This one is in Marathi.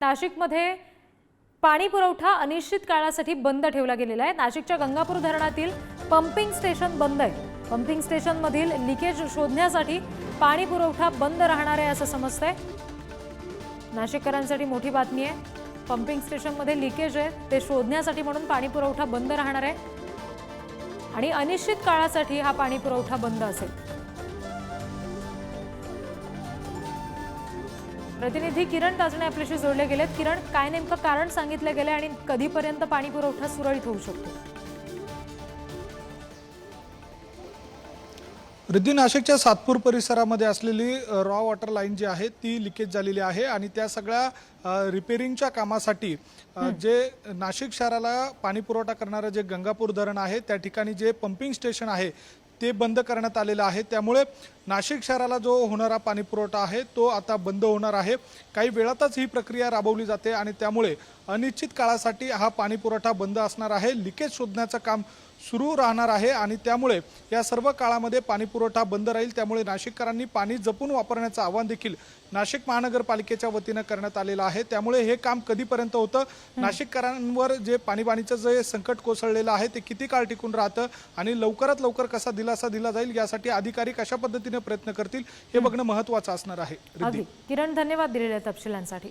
नाशिकमध्ये पाणी पुरवठा अनिश्चित काळासाठी बंद ठेवला गेलेला आहे. नाशिकच्या गंगापूर धरणातील पंपिंग स्टेशन बंद आहे. पंपिंग स्टेशनमधील लिकेज शोधण्यासाठी पाणी पुरवठा बंद राहणार आहे असं समजतंय. नाशिककरांसाठी मोठी बातमी आहे. पंपिंग स्टेशनमध्ये लिकेज आहे. ते शोधण्यासाठी म्हणून पाणी पुरवठा बंद राहणार आहे. आणि अनिश्चित काळासाठी हा पाणी पुरवठा बंद असेल. प्रतिनिधी किरण ताजणे आपल्याशी जोडले गेलेत. किरण काय नेमकं कारण सांगितलं गेलं आणि कधीपर्यंत पाणी पुरवठा सुरळीत होऊ शकतो? रिद्धी नाशिकच्या सातपूर परिसरामध्ये असलेली रॉ वॉटर लाईन जी आहे ती लिकेज झालेली आहे आणि त्या सगळ्या रिपेरिंगच्या कामासाठी जे नाशिक शहराला पाणी पुरवठा करणारं जे गंगापूर धरण आहे त्या ठिकाणी जे पंपिंग स्टेशन आहे ते बंद करण्यात आलेलं आहे. त्यामुळे नाशिक शहराला जो होणारा पाणीपुरवठा आहे तो आता बंद होणार आहे. काही वेळातच ही प्रक्रिया राबवली जाते आणि त्यामुळे अनिश्चित काळासाठी हा पाणीपुरवठा बंद असणार आहे. लिकेज शोधण्याचं काम सुरू राहणार आहे आणि त्यामुळे या सर्व काळामध्ये पाणी पुरवठा बंद राहील. त्यामुळे नाशिककरांनी पाणी जपून वापरण्याचं आवाहन देखील नाशिक महानगरपालिकेच्या वतीनं करण्यात आलेलं आहे. त्यामुळे हे काम कधीपर्यंत होतं? नाशिककरांवर जे पाणीबाणीचं जे संकट कोसळलेलं आहे ते किती काळ टिकून राहतं आणि लवकरात लवकर कसा दिलासा दिला जाईल यासाठी अधिकारी कशा पद्धतीने प्रयत्न करतील हे बघणं महत्वाचं असणार आहे. किरण धन्यवाद दिलेल्या तपशिलांसाठी.